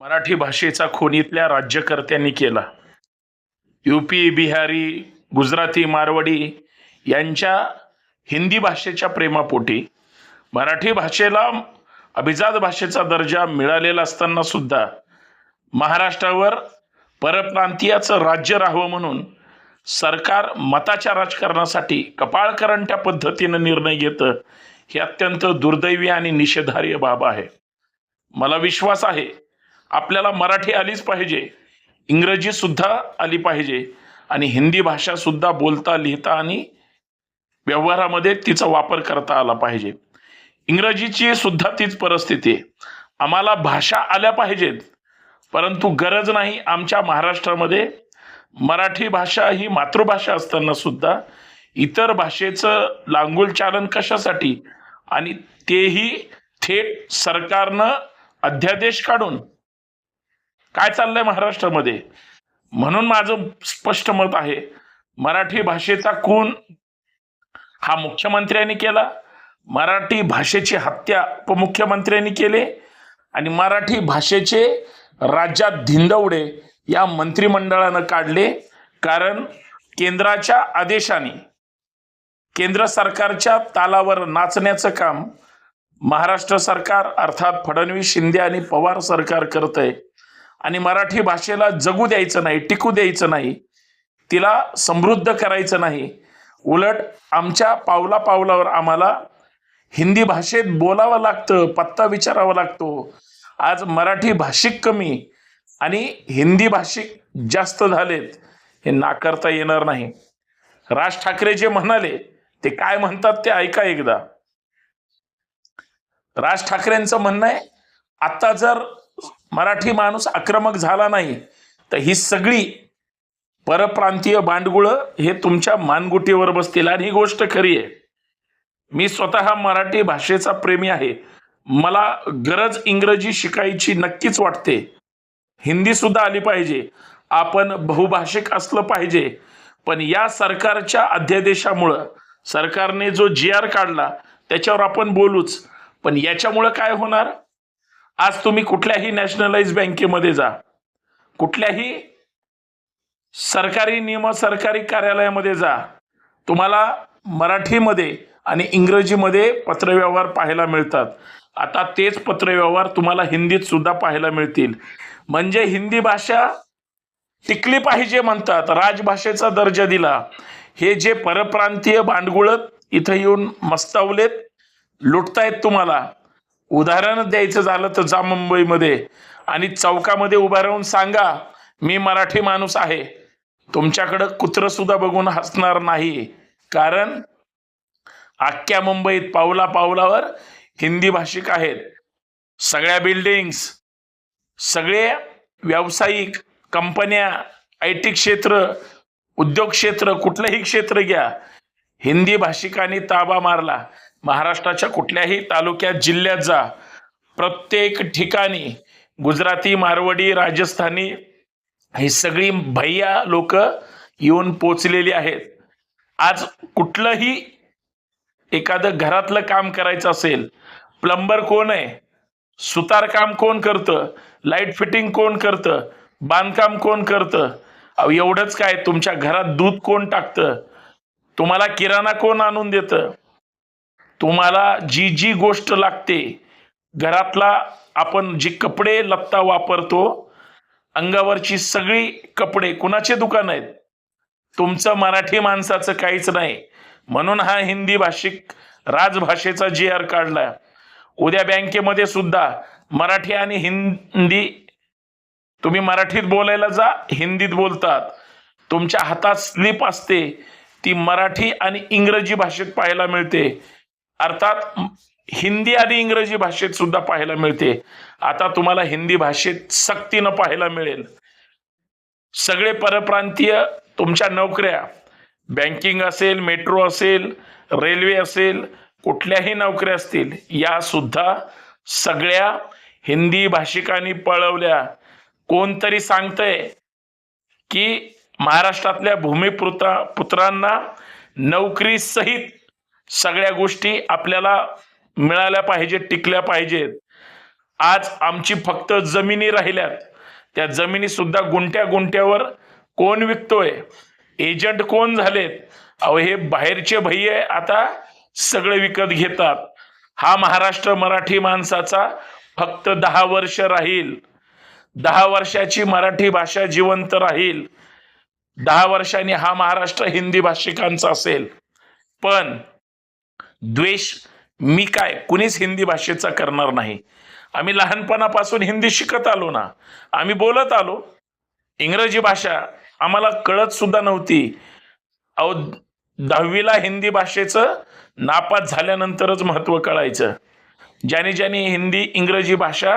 मराठी भाषेचा खोनीतल्या राज्यकर्त्यांनी केला. युपी बिहारी गुजराती मारवाडी यांच्या हिंदी भाषेच्या प्रेमापोटी मराठी भाषेला अभिजात भाषेचा दर्जा मिळालेला असताना सुद्धा महाराष्ट्रावर परप्रांतीयाचं राज्य राहावं म्हणून सरकार मताच्या राजकारणासाठी कपाळकरंट्या पद्धतीनं निर्णय घेतं ही अत्यंत दुर्दैवी आणि निषेधार्य बाब आहे. मला विश्वास आहे आपल्याला मराठी आलीच पाहिजे इंग्रजी सुद्धा आली पाहिजे आणि हिंदी भाषा सुद्धा बोलता लिहिता आणि व्यवहारामध्ये तिचा वापर करता आला पाहिजे. इंग्रजीची सुद्धा तीच परिस्थिती आहे. आम्हाला भाषा आल्या पाहिजेत परंतु गरज नाही आमच्या महाराष्ट्रामध्ये. मराठी भाषा ही मातृभाषा असताना सुद्धा इतर भाषेचं लांगुल चालन कशासाठी? आणि तेही थेट सरकारनं अध्यादेश काढून काय चाललंय महाराष्ट्रामध्ये? म्हणून माझं स्पष्ट मत आहे मराठी भाषेचा खून हा मुख्यमंत्र्यांनी केला मराठी भाषेची हत्या उपमुख्यमंत्र्यांनी केले आणि मराठी भाषेचे राज्यात धिंदवडे या मंत्रिमंडळानं काढले कारण केंद्राच्या आदेशाने केंद्र सरकारच्या तालावर नाचण्याचं काम महाराष्ट्र सरकार अर्थात फडणवीस शिंदे आणि पवार सरकार करत आहे आणि मराठी भाषेला जगू द्यायचं नाही टिकू द्यायचं नाही तिला समृद्ध करायचं नाही. उलट आमच्या पावला पावलावर आम्हाला हिंदी भाषेत बोलावं लागतं पत्ता विचारावा लागतो. आज मराठी भाषिक कमी आणि हिंदी भाषिक जास्त झालेत हे नाकारता येणार नाही. राज ठाकरे जे म्हणाले ते काय म्हणतात ते ऐका एकदा. राज ठाकरेंचं म्हणणं आहे आता जर मराठी माणूस आक्रमक झाला नाही तर ही सगळी परप्रांतीय बांडगुळं हे तुमच्या मानगुटीवर बसतील. आणि ही गोष्ट खरी आहे. मी स्वतः मराठी भाषेचा प्रेमी आहे. मला गरज इंग्रजी शिकायची नक्कीच वाटते. हिंदी सुद्धा आली पाहिजे. आपण बहुभाषिक असलं पाहिजे. पण या सरकारच्या अध्यादेशामुळं सरकारने जो जी आर काढला त्याच्यावर आपण बोलूच. पण याच्यामुळं काय होणार? आज तुम्ही कुठल्याही नॅशनलाइज बँकेमध्ये जा. कुठल्याही सरकारी नियम सरकारी कार्यालयामध्ये जा. तुम्हाला मराठीमध्ये आणि इंग्रजीमध्ये पत्रव्यवहार पाहायला मिळतात. आता तेच पत्रव्यवहार तुम्हाला हिंदीत सुद्धा पाहायला मिळतील. म्हणजे हिंदी भाषा टिकली पाहिजे म्हणतात. राजभाषेचा दर्जा दिला. हे जे परप्रांतीय भांडगुळत इथं येऊन मस्तावलेत लुटतायत तुम्हाला. उदाहरण द्यायचं झालं तर जा मुंबईमध्ये आणि चौकामध्ये उभा राहून सांगा मी मराठी माणूस आहे. तुमच्याकडं कुत्रं सुद्धा बघून हसणार नाही. कारण अख्ख्या मुंबईत पावला पावलावर हिंदी भाषिक आहेत. सगळ्या बिल्डिंग्स सगळे व्यावसायिक कंपन्या आय टी क्षेत्र उद्योग क्षेत्र कुठलंही क्षेत्र घ्या. हिंदी भाषिकांनी ताबा मारला. महाराष्ट्राच्या कुठल्याही तालुक्यात जिल्ह्यात जा. प्रत्येक ठिकाणी गुजराती मारवाडी राजस्थानी ही सगळी भैया लोक येऊन पोचलेली आहेत. आज कुठलंही एखादं घरातलं काम करायचं असेल प्लंबर कोण आहे? सुतार काम कोण करतं? लाइट फिटिंग कोण करतं? बांधकाम कोण करतं? अहो एवढंच काय तुमच्या घरात दूध कोण टाकतं? तुम्हाला किराणा कोण आणून देतं? तुम्हाला जी जी गोष्ट लागते घरातला आपण जी कपडे लत्ता वापरतो अंगावरची सगळी कपडे कुणाचे दुकान आहेत? तुमचं मराठी माणसाचं काहीच नाही. म्हणून हा हिंदी भाषिक राजभाषेचा जी आर काढला. उद्या बँकेमध्ये सुद्धा मराठी आणि हिंदी तुम्ही मराठीत बोलायला जा हिंदीत बोलतात. तुमच्या हातात स्लिप असते ती मराठी आणि इंग्रजी भाषेत पाहायला मिळते. अर्थात हिंदी आणि इंग्रजी भाषेत सुद्धा पाहायला मिळते. आता तुम्हाला हिंदी भाषेत सक्तीनं पाहायला मिळेल. सगळे परप्रांतीय तुमच्या नोकऱ्या बँकिंग असेल मेट्रो असेल रेल्वे असेल कुठल्याही नोकऱ्या असतील या सुद्धा सगळ्या हिंदी भाषिकांनी पळवल्या. कोणतरी सांगतंय की महाराष्ट्रातल्या भूमिपुत्रा पुत्रांना नोकरी सहित सगळ्या गोष्टी आपल्याला मिळाल्या पाहिजेत टिकल्या पाहिजेत. आज आमची फक्त जमिनी राहिल्यात. त्या जमिनी सुद्धा गुंट्या गुंट्यावर कोण विकतोय? एजंट कोण झालेत? अहो हे बाहेरचे भैये आता सगळे विकत घेतात. हा महाराष्ट्र मराठी माणसाचा फक्त दहा वर्ष राहील. दहा वर्षाची मराठी भाषा जिवंत राहील. दहा वर्षांनी हा महाराष्ट्र हिंदी भाषिकांचा असेल. पण द्वेष मी काय कुणीच हिंदी भाषेचा करणार नाही. आम्ही लहानपणापासून हिंदी शिकत आलो ना. आम्ही बोलत आलो. इंग्रजी भाषा आम्हाला कळत सुद्धा नव्हती. अहो दहावीला हिंदी भाषेचं नापास झाल्यानंतरच महत्त्व कळायचं. ज्याने ज्याने हिंदी इंग्रजी भाषा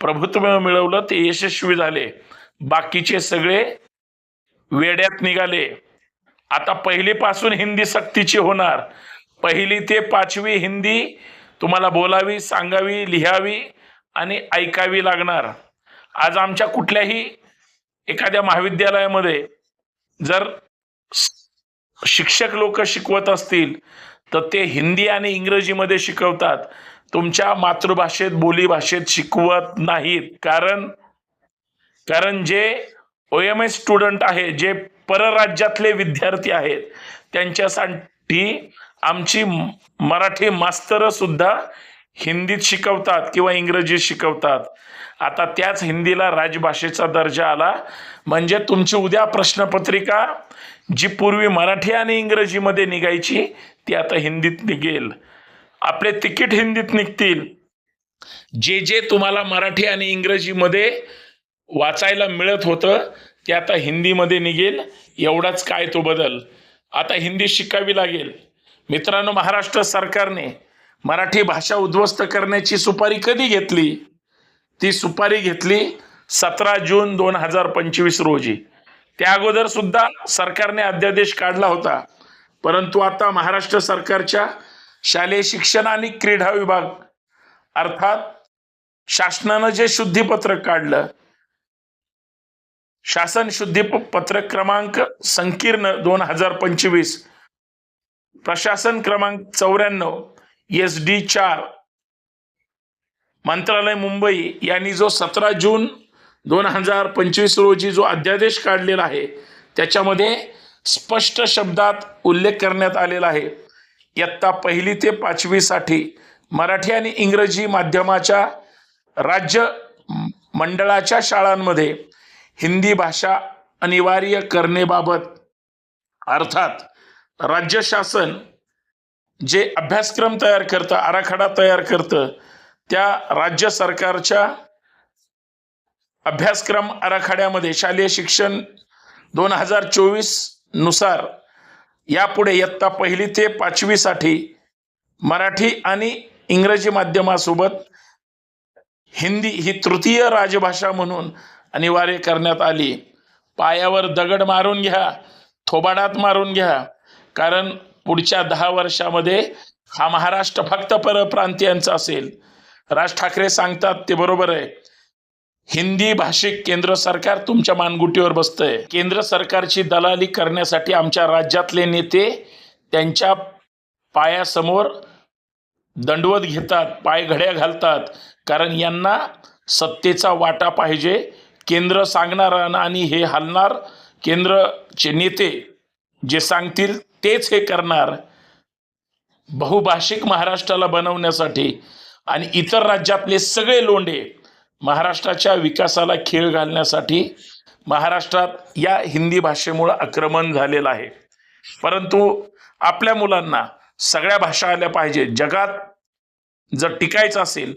प्रभुत्व मिळवलं ते यशस्वी झाले. बाकीचे सगळे वेड्यात निघाले. आता पहिलीपासून हिंदी सक्तीची होणार. पहिली ते पाचवी हिंदी तुम्हाला बोलावी सांगावी लिहावी आणि ऐकावी लागणार. आज आमच्या कुठल्याही एखाद्या महाविद्यालयामध्ये जर शिक्षक लोक शिकवत असतील तर ते हिंदी आणि इंग्रजीमध्ये शिकवतात. तुमच्या मातृभाषेत बोलीभाषेत शिकवत नाहीत. कारण कारण जे ओ एम एस स्टुडंट आहे जे परराज्यातले विद्यार्थी आहेत त्यांच्यासाठी आमची मराठी मास्तर सुद्धा हिंदीत शिकवतात किंवा इंग्रजीत शिकवतात. आता त्याच हिंदीला राजभाषेचा दर्जा आला. म्हणजे तुमची उद्या प्रश्नपत्रिका जी पूर्वी मराठी आणि इंग्रजीमध्ये निघायची ती आता हिंदीत निघेल. आपले तिकीट हिंदीत निघतील. जे जे तुम्हाला मराठी आणि इंग्रजीमध्ये वाचायला मिळत होतं ते आता हिंदीमध्ये निघेल. एवढाच काय तो बदल. आता हिंदी शिकावी लागेल. मित्रांनो महाराष्ट्र सरकारने मराठी भाषा उद्ध्वस्त करण्याची सुपारी कधी घेतली? ती सुपारी घेतली सतरा जून दोन हजार पंचवीस रोजी. त्या अगोदर सुद्धा सरकारने अध्यादेश काढला होता. परंतु आता महाराष्ट्र सरकारच्या शालेय शिक्षण आणि क्रीडा विभाग अर्थात शासनानं जे शुद्धीपत्रक काढलं शासन शुद्धी पत्रक क्रमांक संकीर्ण दोन हजार पंचवीस प्रशासन क्रमांक चौऱ्याण्णव एस डी चार. मंत्रालय मुंबई यांनी जो सतरा जून दोन हजार पंचवीस रोजी जो अध्यादेश काढलेला आहे त्याच्यामध्ये स्पष्ट शब्दात उल्लेख करण्यात आलेला आहे. इयत्ता पहिली ते पाचवीसाठी मराठी आणि इंग्रजी माध्यमाच्या राज्य मंडळाच्या शाळांमध्ये हिंदी भाषा अनिवार्य करणेबाबत अर्थात राज्य शासन जे अभ्यासक्रम तयार करतं आराखडा तयार करतं त्या राज्य सरकारच्या अभ्यासक्रम आराखड्यामध्ये शालेय शिक्षण दोन हजार चोवीसनुसार यापुढे इयत्ता पहिली ते पाचवीसाठी मराठी आणि इंग्रजी माध्यमासोबत हिंदी ही तृतीय राजभाषा म्हणून अनिवार्य करण्यात आली. पायावर दगड मारून घ्या थोबाडात मारून घ्या कारण पुढच्या दहा वर्षामध्ये हा महाराष्ट्र फक्त परप्रांतीयांचा असेल. राज ठाकरे सांगतात ते बरोबर आहे. हिंदी भाषिक केंद्र सरकार तुमच्या मानगुटीवर बसतंय. केंद्र सरकारची दलाली करण्यासाठी आमच्या राज्यातले नेते त्यांच्या पायासमोर दंडवत घेतात पायघड्या घालतात. कारण यांना सत्तेचा वाटा पाहिजे. केंद्र सांगणार आणि हे हलणार केंद्रचे नेते जे सांगतील तेच हे करणार. बहुभाषिक महाराष्ट्राला बनवण्यासाठी आणि इतर राज्यातले सगळे लोंढे महाराष्ट्राच्या विकासाला खेळ घालण्यासाठी महाराष्ट्रात या हिंदी भाषेमुळं आक्रमण झालेलं आहे. परंतु आपल्या मुलांना सगळ्या भाषा आल्या पाहिजे. जगात जर टिकायचं असेल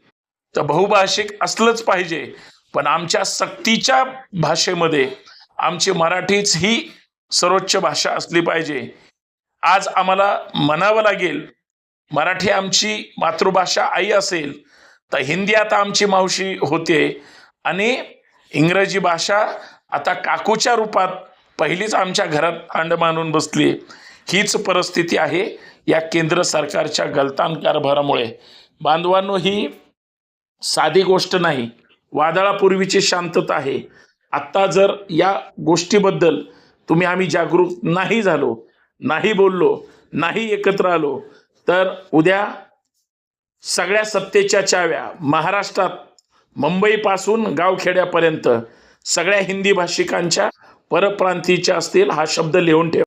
तर बहुभाषिक असलंच पाहिजे. पण आमच्या सक्तीच्या भाषेमध्ये आमची मराठीच ही सर्वोच्च भाषा असली पाहिजे. आज आम्हाला म्हणावं लागेल मराठी आमची मातृभाषा आई असेल तर हिंदी आता आमची मावशी होते आणि इंग्रजी भाषा आता काकूच्या रूपात पहिलीच आमच्या घरात अंड मानून बसली. हीच परिस्थिती आहे या केंद्र सरकारच्या गलतान कारभारामुळे. बांधवांनो ही साधी गोष्ट नाही. वादळापूर्वीची शांतता आहे. आत्ता जर या गोष्टीबद्दल तुम्ही आम्ही जागरूक नाही झालो नाही बोललो नाही एकत्र आलो तर उद्या सगळ्या सत्तेच्या चाव्या महाराष्ट्रात मुंबईपासून गावखेड्यापर्यंत सगळ्या हिंदी भाषिकांच्या परप्रांतीच्या असतील हा शब्द लिहून ठेवा.